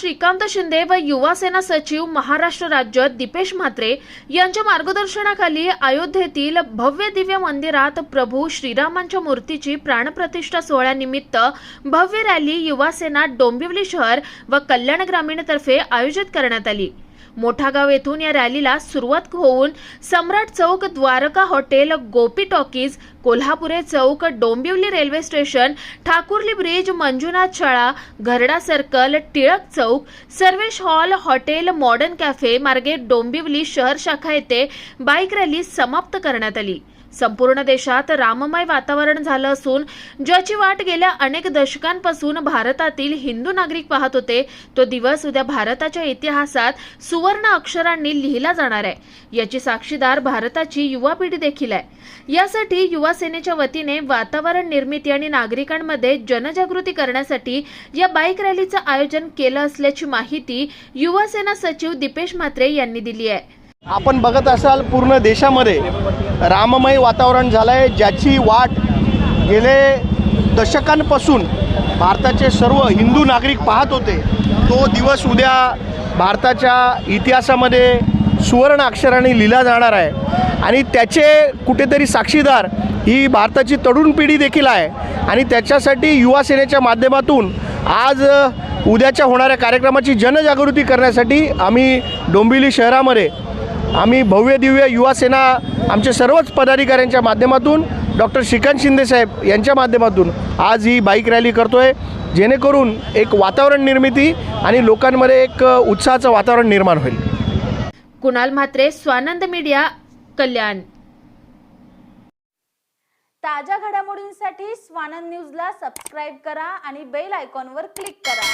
श्रीकांत शिंदे व युवासेना सचिव महाराष्ट्र राज्य दीपेश म्हात्रे यांच्या मार्गदर्शनाखाली अयोध्येतील भव्य दिव्य मंदिरात प्रभू श्रीरामांच्या मूर्तीची प्राणप्रतिष्ठा सोहळ्यानिमित्त भव्य रॅली युवासेना डोंबिवली शहर व कल्याण ग्रामीणतर्फे आयोजित करण्यात आली. मोठागाव येथून या रॅलीला सुरुवात होऊन Samrat Chowk Dwarka hotel Gopi talkies Kolhapure Chowk Dombivli railway station Thakurli bridge Manjunath शाळा Gharda circle Tilak Chowk Sarvesh hall hotel modern cafe मार्गे डोंबिवली शहर शाखा येथे बाईक रॅली समाप्त करण्यात आली. संपूर्ण देशात राममय वातावरण झालं असून ज्याची वाट गेल्या अनेक दशकांपासून भारतातील हिंदू नागरिक पाहत होते तो दिवस उद्या भारताच्या इतिहासात सुवर्ण अक्षरांनी लिहिला जाणार आहे. याची साक्षीदार भारताची युवा पिढी देखील आहे. यासाठी युवा सेनेच्या वतीने वातावरण निर्मिती आणि नागरिकांमध्ये जनजागृती करण्यासाठी या बाईक रॅलीचं आयोजन केलं असल्याची माहिती युवा सेना सचिव दीपेश म्हात्रे यांनी दिली आहे. आपण बघत असाल पूर्ण देशामध्ये राममय वातावरण झालं आहे ज्याची वाट गेले दशकांपासून भारताचे सर्व हिंदू नागरिक पाहत होते. तो दिवस उद्या भारताच्या इतिहासामध्ये सुवर्ण अक्षराने लिहिला जाणार आहे. आणि त्याचे कुठेतरी साक्षीदार ही भारताची तरुण पिढी देखील आहे. आणि त्याच्यासाठी युवा सेनेच्या माध्यमातून आज उद्याच्या होणाऱ्या कार्यक्रमाची जनजागृती करण्यासाठी आम्ही डोंबिवली शहरामध्ये आम्ही भव्य दिव्य युवा सेना आमच्या सर्वच पदाधिकाऱ्यांच्या माध्यमातून डॉक्टर श्रीकांत शिंदे साहेब यांच्या माध्यमातून आज ही बाईक रॅली करतो आहे जेणेकरून एक वातावरण निर्मिती आणि लोकांमध्ये एक उत्साहाचं वातावरण निर्माण होईल. कुणाल म्हात्रे स्वानंद मीडिया कल्याण. ताज्या घडामोडींसाठी स्वानंद न्यूजला सबस्क्राईब करा आणि बेल आयकॉनवर क्लिक करा.